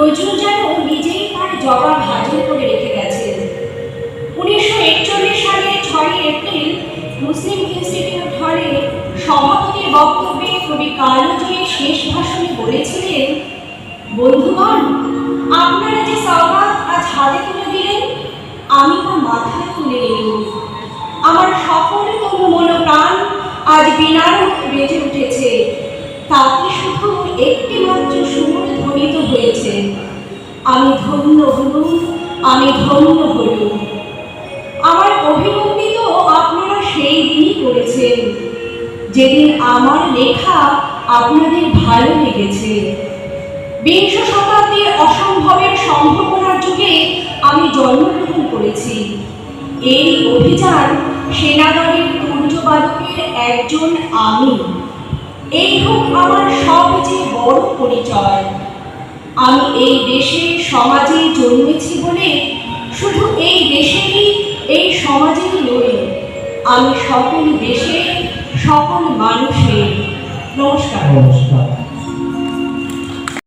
নজরুল যেন ও নিজেই তার জবাব হাজির করে রেখে গেছেন উনিশশো একচল্লিশ সালের ছয় এপ্রিল মুসলিম ইনস্টিটিউট হলে সভাপতির বক্তব্যে কবি কালজয়ী শেষ ভাষণে বলেছিলেন, বন্ধুগণ, আপনারা যে সওগাত আজ হাতে তুলে দিলেন, আমি তা মাথায় তুলে নিলাম আমার সকল তরুণ মনোপ্রাণ আজ বিনারক বেজে আমি ধন্য হলুম, আমি ধন্য হলুম। আমার অভিনন্দিত আপনারা সেই দিনই করেছেন। যেদিন আমার লেখা আপনাদের ভালো লেগেছে। বিংশ শতাব্দীর অসম্ভবের সম্ভাবনার যুগে আমি জন্মগ্রহণ করেছি। এই অভিযান সেনাদলের তুর্যবাদকের একজন আমি। এই হোক আমার সবচেয়ে বড় পরিচয়। আমি এই দেশে সমাজে জন্মেছি বলে শুধু এই দেশেরই, এই সমাজেরই নয়, আমি সকল দেশে সকল মানুষের। নমস্কার। নমস্কার।